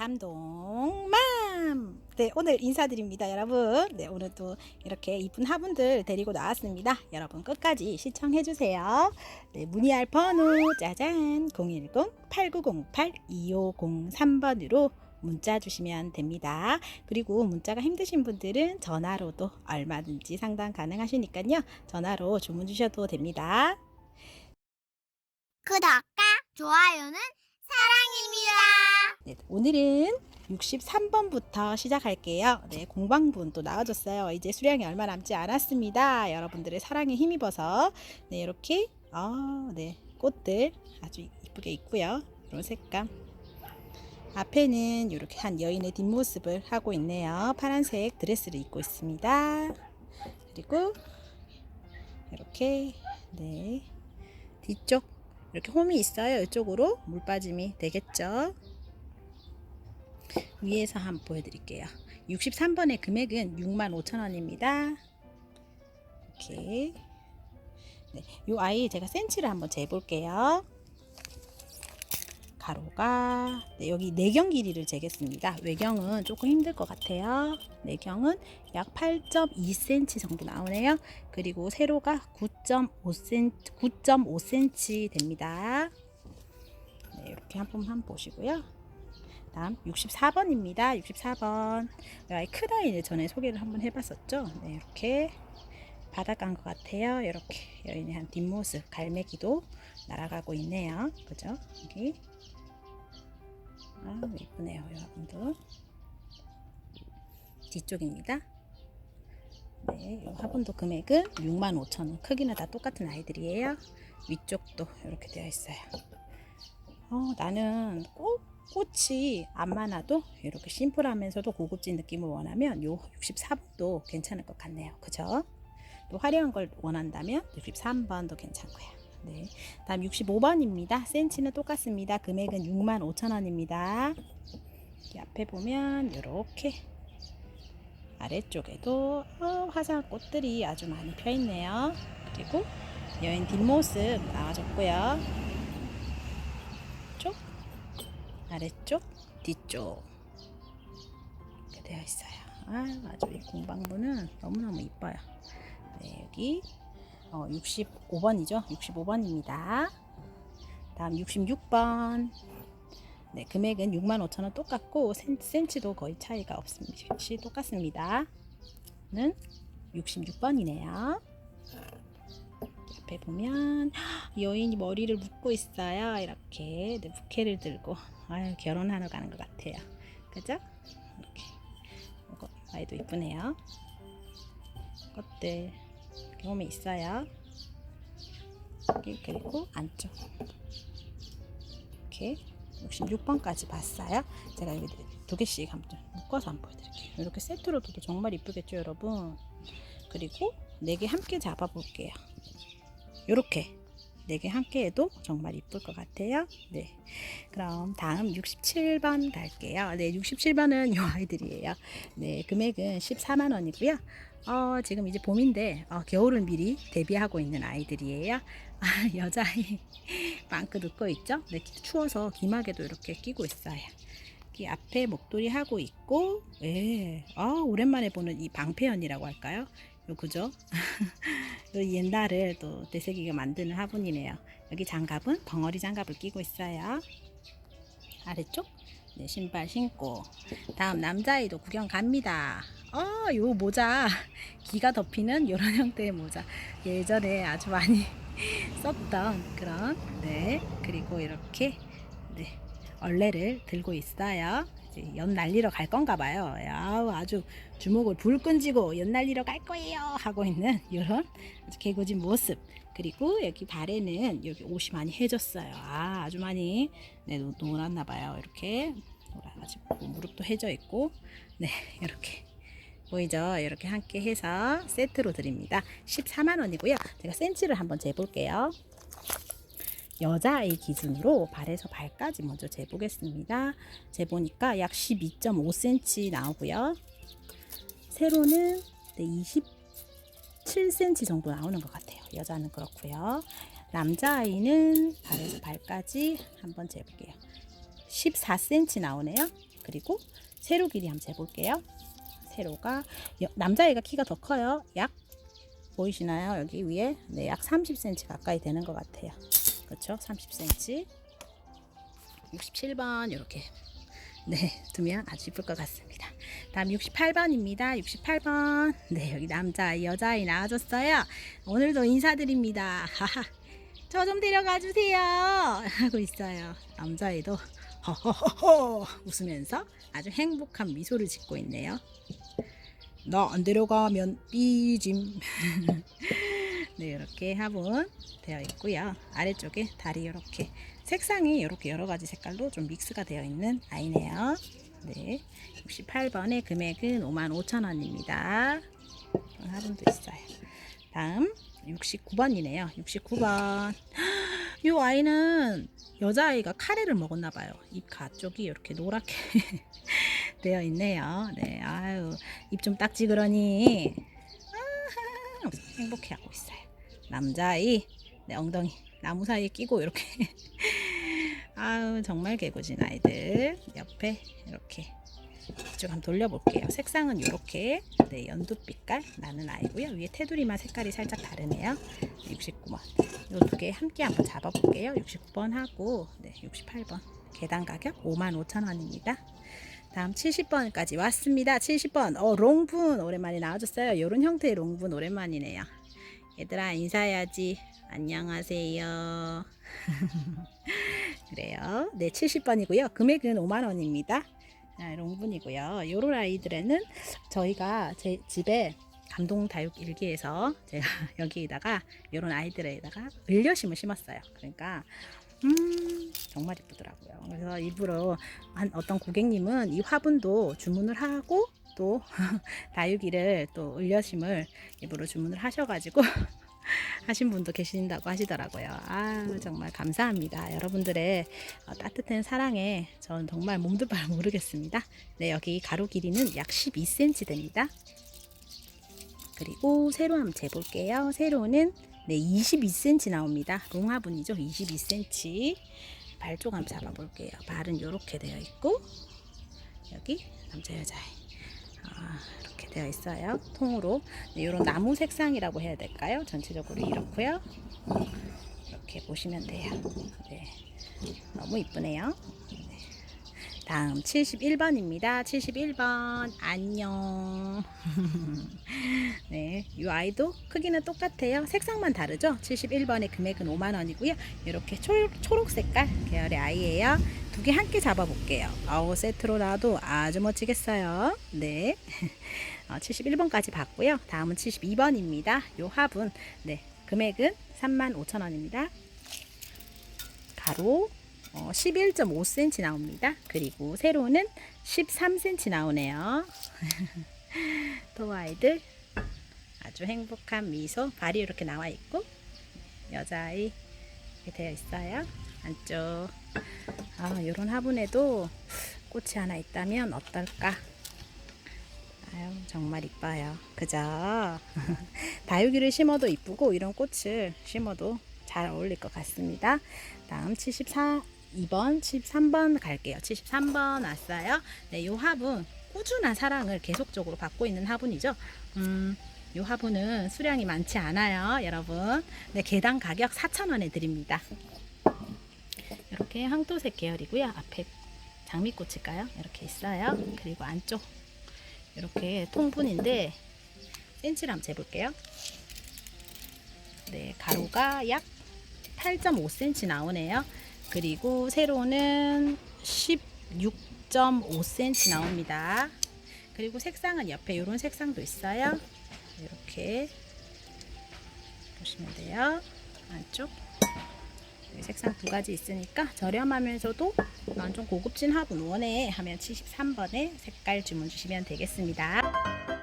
감동맘! 네, 오늘 인사드립니다, 여러분. 네, 오늘 또 이렇게 이쁜 화분들 데리고 나왔습니다. 여러분 끝까지 시청해주세요. 네, 문의할 번호 짜잔! 010-8908-2503번으로 문자 주시면 됩니다. 그리고 문자가 힘드신 분들은 전화로도 얼마든지 상담 가능하시니까요. 전화로 주문 주셔도 됩니다. 구독과 좋아요는 사랑입니다. 네, 오늘은 63번부터 시작할게요. 네, 공방분 또 나와줬어요. 이제 수량이 얼마 남지 않았습니다. 여러분들의 사랑에 힘입어서 네, 이렇게 아, 네, 꽃들 아주 이쁘게 있고요. 이런 색감. 앞에는 이렇게 한 여인의 뒷모습을 하고 있네요. 파란색 드레스를 입고 있습니다. 그리고 이렇게 네 뒤쪽 이렇게 홈이 있어요. 이쪽으로 물 빠짐이 되겠죠. 위에서 한번 보여드릴게요. 63번의 금액은 65,000원입니다. 이렇게 네, 이 아이 제가 센치를 한번 재볼게요. 가로가 네, 여기 내경 길이를 재겠습니다. 외경은 조금 힘들 것 같아요. 내경은 약 8.2cm 정도 나오네요. 그리고 세로가 9.5cm, 9.5cm 됩니다. 네, 이렇게 한번 한번 보시고요. 다음 64번입니다. 64번. 아이 크다인을 전에 소개를 한번 해봤었죠. 네, 이렇게 바닥간 것 같아요. 이렇게 여인의 한 뒷모습 갈매기도 날아가고 있네요. 그죠? 여기 아 예쁘네요, 여러분들. 뒤쪽입니다. 네, 이 화분도 금액은 65,000원. 크기는 다 똑같은 아이들이에요. 위쪽도 이렇게 되어 있어요. 어, 나는 꼭 꽃이 안 많아도 이렇게 심플하면서도 고급진 느낌을 원하면 요 64번도 괜찮을 것 같네요. 그죠? 또 화려한 걸 원한다면 63번도 괜찮고요. 네. 다음 65번입니다. 센치는 똑같습니다. 금액은 65,000원입니다. 앞에 보면 이렇게 아래쪽에도 어, 화사한 꽃들이 아주 많이 펴 있네요. 그리고 여인 뒷모습 나와줬고요. 쪽, 아래쪽, 뒤쪽 이렇게 되어 있어요. 아, 아주 이 공방부는 너무너무 이뻐요. 네, 여기 어, 65번이죠. 65번입니다. 다음 66번. 네, 금액은 65,000원 똑같고 센, 센치도 거의 차이가 없습니다. 시 똑같습니다. 는 66번이네요. 옆에 보면 여인이 머리를 묶고 있어요. 이렇게 네, 부케를 들고 아유, 결혼하러 가는 것 같아요. 그죠? 이렇게 이거 아이도 이쁘네요. 꽃들 홈이 있어요. 여기 그리고 안쪽 이렇게 66번까지 봤어요. 제가 여기 두 개씩 한번 묶어서 한번 보여드릴게요. 이렇게 세트로 둬도 정말 이쁘겠죠, 여러분. 그리고 네 개 함께 잡아볼게요. 이렇게 네 개 함께 해도 정말 이쁠 것 같아요. 네. 그럼 다음 67번 갈게요. 네, 67번은 이 아이들이에요. 네, 금액은 14만 원이고요. 어, 지금 이제 봄인데 어, 겨울을 미리 대비하고 있는 아이들이에요. 아, 여자아이 빵긋 웃고 있죠? 네, 추워서 기막에도 이렇게 끼고 있어요. 이 앞에 목도리 하고 있고, 예, 아, 오랜만에 보는 이 방패연이라고 할까요? 요 그죠? 요 옛날을 또 되새기게 만드는 화분이네요. 여기 장갑은 벙어리 장갑을 끼고 있어요. 아래쪽 네, 신발 신고 다음 남자아이도 구경 갑니다. 어, 요 모자 기가 덮이는 이런 형태의 모자 예전에 아주 많이 썼던 그런 네 그리고 이렇게 네 얼레를 들고 있어요. 연 날리러 갈 건가 봐요. 야, 아주 주먹을 불 끈지고 연 날리러 갈 거예요 하고 있는 이런 개구진 모습. 그리고 여기 발에는 여기 옷이 많이 해졌어요. 아, 아주 많이 네, 노- 놀았나 봐요. 이렇게 놀아가지고 무릎도 해져 있고 네, 이렇게 보이죠? 이렇게 함께 해서 세트로 드립니다. 14만 원이고요. 제가 센치를 한번 재볼게요. 여자아이 기준으로 발에서 발까지 먼저 재보겠습니다. 재보니까 약 12.5cm 나오고요. 세로는 네, 27cm 정도 나오는 것 같아요. 여자는 그렇고요. 남자아이는 발에서 발까지 한번 재볼게요. 14cm 나오네요. 그리고 세로 길이 한번 재볼게요. 세로가 여- 남자애가 키가 더 커요. 약 보이시나요? 여기 위에 네, 약 30cm 가까이 되는 것 같아요. 그렇죠? 30cm. 67번 이렇게 네 두면 아주 이쁠 것 같습니다. 다음 68번입니다. 68번 네 여기 남자 여자아이 나와줬어요. 오늘도 인사드립니다. 저 좀 데려가 주세요 하고 있어요. 남자애도 허허허허 웃으면서 아주 행복한 미소를 짓고 있네요. 나 안 데려가면 삐짐. 네, 이렇게 화분 되어 있고요. 아래쪽에 다리 이렇게 색상이 이렇게 여러 가지 색깔로 좀 믹스가 되어 있는 아이네요. 네, 68번의 금액은 55,000원입니다. 화분도 있어요. 다음 69번이네요. 69번. 이 아이는 여자아이가 카레를 먹었나 봐요. 입 가 쪽이 이렇게 노랗게 되어 있네요. 네, 아유, 입좀 닦지 그러니. 아하, 행복해하고 있어요. 남자아이, 네, 엉덩이 나무 사이에 끼고 이렇게. 아유, 정말 개구진 아이들. 옆에 이렇게 쭉 한번 돌려볼게요. 색상은 이렇게 네, 연두빛깔 나는 아이고요. 위에 테두리만 색깔이 살짝 다르네요. 69번. 이 두 개 함께 한번 잡아볼게요. 69번 하고 네, 68번. 계단 가격 55,000원입니다. 다음 70번까지 왔습니다. 70번. 어, 롱분 오랜만에 나와줬어요. 이런 형태의 롱분 오랜만이네요. 얘들아 인사해야지. 안녕하세요. 그래요. 네, 70번이고요. 금액은 5만 원입니다. 아, 롱분이고요. 요런 아이들에는 저희가 제 집에 감동 다육 일기에서 제가 여기에다가 요런 아이들에다가 을려심을 심었어요. 그러니까 음 정말 이쁘더라고요. 그래서 일부러 한 어떤 고객님은 이 화분도 주문을 하고 또 다육이를 또 을려심을 일부러 주문을 하셔가지고 하신 분도 계신다고 하시더라고요. 아 정말 감사합니다. 여러분들의 어, 따뜻한 사랑에 저는 정말 몸도 발 모르겠습니다. 네 여기 가로 길이는 약 12cm 됩니다. 그리고 세로 한번 재볼게요. 세로는 네 22cm 나옵니다. 롱화분이죠. 22cm. 발쪽 한번 잡아볼게요. 발은 이렇게 되어 있고 여기 남자 여자애 아, 이렇게 되어 있어요. 통으로 네, 이런 나무 색상이라고 해야 될까요? 전체적으로 이렇고요. 이렇게 보시면 돼요. 네, 너무 이쁘네요. 네. 다음 71번입니다. 71번 안녕. 네, 이 아이도 크기는 똑같아요. 색상만 다르죠? 71번의 금액은 5만 원이고요. 이렇게 초, 초록 색깔 계열의 아이예요. 두 개 함께 잡아볼게요. 아우 세트로 나와도 아주 멋지겠어요. 네. 어, 71번까지 봤고요. 다음은 72번입니다. 요 화분. 네. 금액은 3만 5천 원입니다. 가로 어, 11.5cm 나옵니다. 그리고 세로는 13cm 나오네요. 또 아이들 아주 행복한 미소 발이 이렇게 나와 있고 여자아이 이렇게 되어 있어요. 안쪽 아, 이런 화분에도 꽃이 하나 있다면 어떨까? 아유, 정말 이뻐요. 그죠? 다육이를 심어도 이쁘고 이런 꽃을 심어도 잘 어울릴 것 같습니다. 다음 74 2번, 73번 갈게요. 73번 왔어요. 네, 이 화분 꾸준한 사랑을 계속적으로 받고 있는 화분이죠. 음, 이 화분은 수량이 많지 않아요, 여러분. 네, 개당 가격 4,000원에 드립니다. 이렇게 황토색 계열이고요. 앞에 장미꽃일까요? 이렇게 있어요. 그리고 안쪽 이렇게 통분인데 센치를 한번 재볼게요. 네, 가로가 약 8.5cm 나오네요. 그리고 세로는 16.5cm 나옵니다. 그리고 색상은 옆에 이런 색상도 있어요. 이렇게 보시면 돼요. 안쪽 네, 색상 두 가지 있으니까 저렴하면서도 난좀 고급진 화분 원해 하면 73번에 색깔 주문 주시면 되겠습니다.